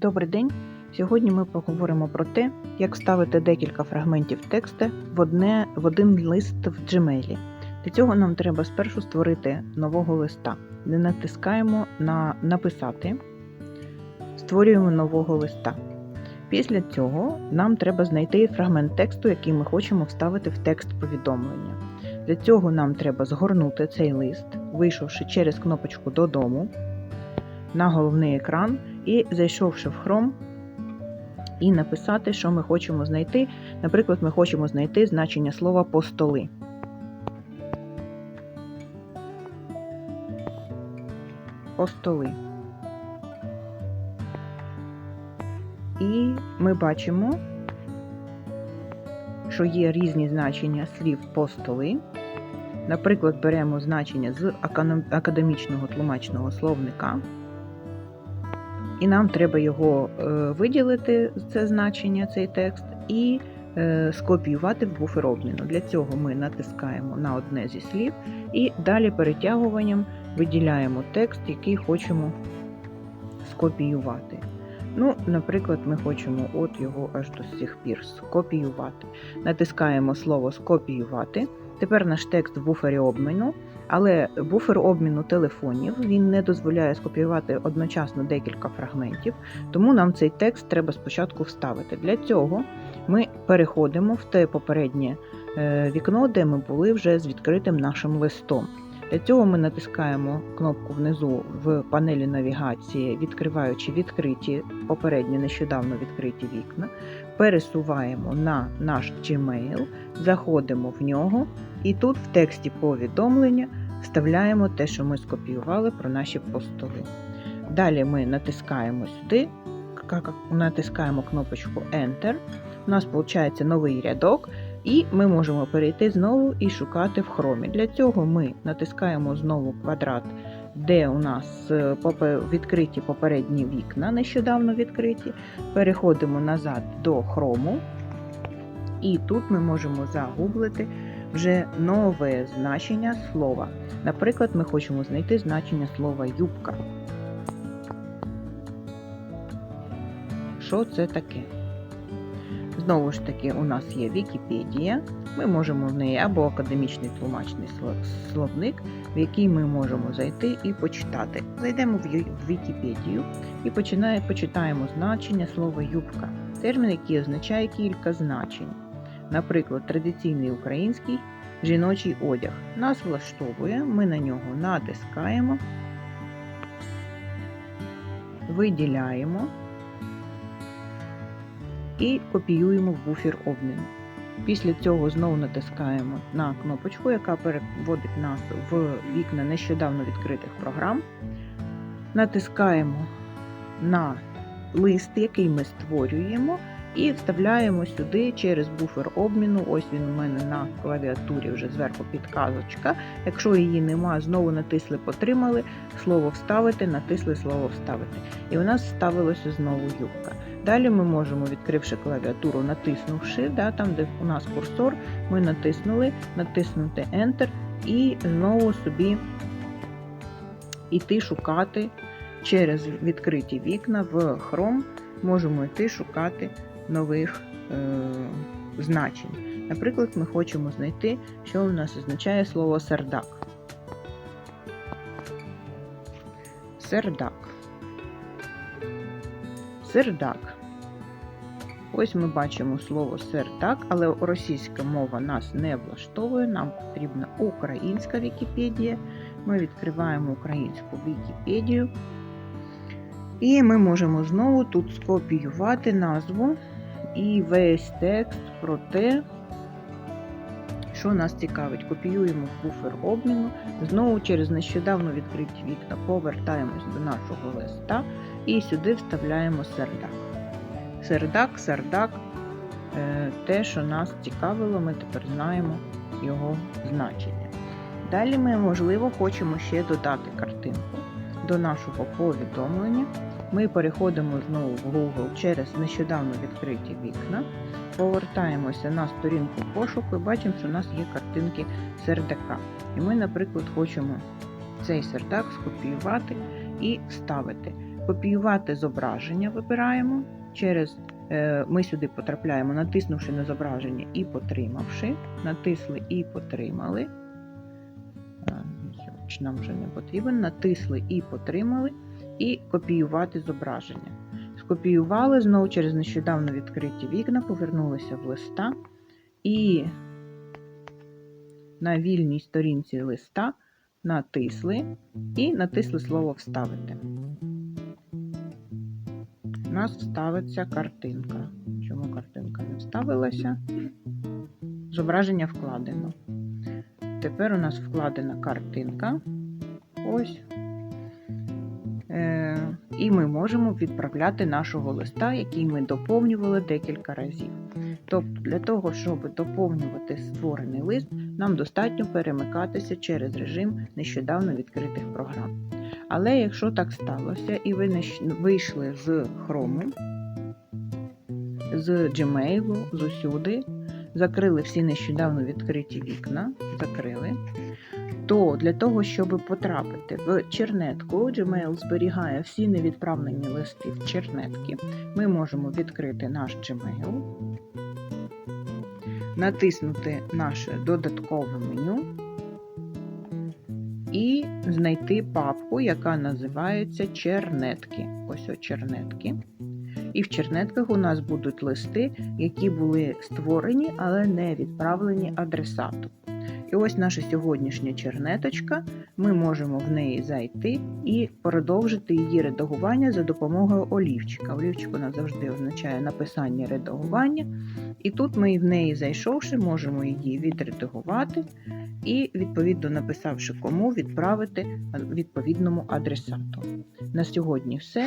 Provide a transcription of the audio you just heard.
Добрий день! Сьогодні ми поговоримо про те, як вставити декілька фрагментів тексту в, одне, в один лист в Gmail. Для цього нам треба спершу створити нового листа, де натискаємо на Написати, створюємо нового листа. Після цього нам треба знайти фрагмент тексту, який ми хочемо вставити в текст повідомлення. Для цього нам треба згорнути цей лист, вийшовши через кнопочку Додому на головний екран і зайшовши в Chrome, і написати, що ми хочемо знайти. Наприклад, ми хочемо знайти значення слова постоли. Постоли. І ми бачимо, що є різні значення слів постоли. Наприклад, беремо значення з академічного тлумачного словника. І нам треба його е, виділити, це значення, цей текст, і е, скопіювати в буфер обміну. Для цього ми натискаємо на одне зі слів і далі перетягуванням виділяємо текст, який хочемо скопіювати. Ну, Наприклад, ми хочемо от його аж до сих пір скопіювати. Натискаємо слово скопіювати. Тепер наш текст в буфері обміну, але буфер обміну телефонів він не дозволяє скопіювати одночасно декілька фрагментів, тому нам цей текст треба спочатку вставити. Для цього ми переходимо в те попереднє е, вікно, де ми були вже з відкритим нашим листом. Для цього ми натискаємо кнопку внизу в панелі навігації, відкриваючи відкриті попередні нещодавно відкриті вікна, пересуваємо на наш Gmail, заходимо в нього, і тут в тексті повідомлення вставляємо те, що ми скопіювали про наші постоли. Далі ми натискаємо сюди, натискаємо кнопочку Enter. У нас виходить новий рядок. І ми можемо перейти знову і шукати в хромі. Для цього ми натискаємо знову квадрат, де у нас е, відкриті попередні вікна, нещодавно відкриті. Переходимо назад до хрому. І тут ми можемо загуглити вже нове значення слова. Наприклад, ми хочемо знайти значення слова юбка. Що це таке? Знову ж таки, у нас є Вікіпедія. Ми можемо в неї або академічний тлумачний словник, в який ми можемо зайти і почитати. Зайдемо в Вікіпедію і починає, почитаємо значення слова юбка, термін, який означає кілька значень. Наприклад, традиційний український жіночий одяг. Нас влаштовує, ми на нього натискаємо, виділяємо і копіюємо в буфер обміну. Після цього знову натискаємо на кнопочку, яка переводить нас в вікна нещодавно відкритих програм. Натискаємо на лист, який ми створюємо, і вставляємо сюди через буфер обміну. Ось він у мене на клавіатурі вже зверху підказочка. Якщо її нема, знову натисли Потримали, слово вставити, натисли слово вставити. І у нас вставилося знову юбка. Далі ми можемо, відкривши клавіатуру, натиснувши, да, там, де у нас курсор, ми натиснули, натиснути Enter і знову собі йти шукати через відкриті вікна в Chrome, можемо йти шукати нових е, значень. Наприклад, ми хочемо знайти, що у нас означає слово сердак. Сердак. Сердак. Ось ми бачимо слово сердак, але російська мова нас не влаштовує, нам потрібна українська Вікіпедія. Ми відкриваємо українську Вікіпедію. І ми можемо знову тут скопіювати назву і весь текст про те, що нас цікавить. Копіюємо в буфер обміну, знову через нещодавно відкриті вікна повертаємось до нашого листа і сюди вставляємо сердак. Сердак, сердак, е, те, що нас цікавило, ми тепер знаємо його значення. Далі ми, можливо, хочемо ще додати картинку до нашого повідомлення. Ми переходимо знову в Google через нещодавно відкриті вікна, повертаємося на сторінку пошуку і бачимо, що у нас є картинки сердака. І ми, наприклад, хочемо цей сердак скопіювати і вставити. Копіювати зображення вибираємо. Через е, ми сюди потрапляємо, натиснувши на зображення і потримавши. Натисли і потримали. Нам вже не потрібен. Натисли і потримали. І копіювати зображення. Скопіювали знову через нещодавно відкриті вікна, повернулися в листа і на вільній сторінці листа натисли і натисли слово Вставити. У нас вставиться картинка. Чому картинка не вставилася? Зображення вкладено. Тепер у нас вкладена картинка. Ось. Е, і ми можемо відправляти нашого листа, який ми доповнювали декілька разів. Тобто, для того, щоб доповнювати створений лист, нам достатньо перемикатися через режим нещодавно відкритих програм. Але якщо так сталося, і ви нещ- вийшли з Chrome, з Gmail, з усюди, закрили всі нещодавно відкриті вікна, закрили, то для того, щоб потрапити в чернетку, Gmail зберігає всі невідправлені листи в чернетки. Ми можемо відкрити наш Gmail, натиснути наше додаткове меню і знайти папку, яка називається Чернетки. Ось о чернетки. І в чернетках у нас будуть листи, які були створені, але не відправлені адресату. І ось наша сьогоднішня чернеточка. Ми можемо в неї зайти і продовжити її редагування за допомогою олівчика. Олівчик у нас завжди означає написання редагування. І тут ми в неї зайшовши, можемо її відредагувати і, відповідно, написавши кому, відправити відповідному адресату. На сьогодні все.